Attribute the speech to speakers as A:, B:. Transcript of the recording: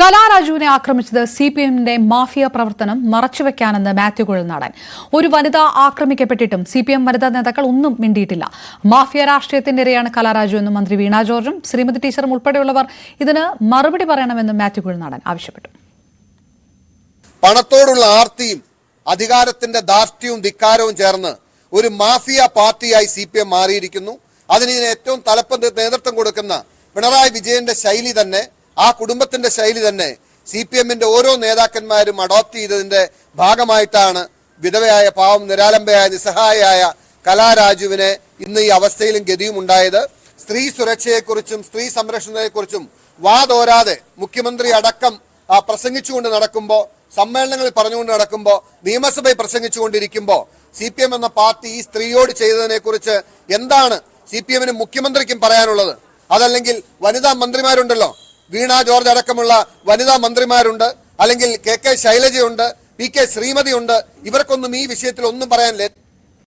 A: കലാരാജുവിനെ ആക്രമിച്ചത് C P എമ്മിന്റെ mafia പ്രവർത്തനം മറച്ചുവെക്കാനെന്ന് മാത്യു കുഴൽനാടൻ. ഒരു വനിത ആക്രമിക്കപ്പെട്ടിട്ടും സി പി എം വനിതാ നേതാക്കൾ ഒന്നും മിണ്ടിയിട്ടില്ല. മാഫിയ രാഷ്ട്രീയത്തിന്റെ ഇരയാണ് കലാരാജു എന്നും മന്ത്രി വീണ ജോർജും ശ്രീമതി ടീച്ചറും ഉൾപ്പെടെയുള്ളവർ ഇതിന് മറുപടി പറയണമെന്നും മാത്യു കുഴൽനാടൻ ആവശ്യപ്പെട്ടു.
B: പണത്തോടുള്ള ആർത്തിയും അധികാരത്തിന്റെ ധാർഷ്ട്യവും ധിക്കാരവും ചേർന്ന് ഒരു മാഫിയ പാർട്ടിയായി സി പി എം മാറിയിരിക്കുന്നു. അതിന് ഏറ്റവും തലപ്പത്ത് നേതൃത്വം കൊടുക്കുന്ന പിണറായി വിജയന്റെ ശൈലി തന്നെ ആ കുടുംബത്തിന്റെ ശൈലി തന്നെ സി പി എമ്മിന്റെ ഓരോ നേതാക്കന്മാരും അഡോപ്റ്റ് ചെയ്തതിന്റെ ഭാഗമായിട്ടാണ് വിധവയായ പാവം നിരാലംബയായ നിസ്സഹായയായ കലാരാജുവിനെ ഇന്ന് ഈ അവസ്ഥയിലും ഗതിയും ഉണ്ടായത്. സ്ത്രീ സുരക്ഷയെക്കുറിച്ചും സ്ത്രീ സംരക്ഷണത്തെക്കുറിച്ചും വാതോരാതെ മുഖ്യമന്ത്രി അടക്കം പ്രസംഗിച്ചുകൊണ്ട് നടക്കുമ്പോൾ സമ്മേളനങ്ങളിൽ പറഞ്ഞുകൊണ്ട് നടക്കുമ്പോൾ നിയമസഭയിൽ പ്രസംഗിച്ചുകൊണ്ടിരിക്കുമ്പോൾ സി പി എം എന്ന പാർട്ടി ഈ സ്ത്രീയോട് ചെയ്തതിനെക്കുറിച്ച് എന്താണ് സി പി എമ്മിനും മുഖ്യമന്ത്രിക്കും പറയാനുള്ളത്? അതല്ലെങ്കിൽ വനിതാ മന്ത്രിമാരുണ്ടല്ലോ വീണ ജോർജ് അടക്കമുള്ള വനിതാ മന്ത്രിമാരുണ്ട്. അല്ലെങ്കിൽ കെ കെ ശൈലജയുണ്ട് പി കെ ശ്രീമതിയുണ്ട്. ഇവർക്കൊന്നും ഈ വിഷയത്തിൽ ഒന്നും പറയാനില്ല.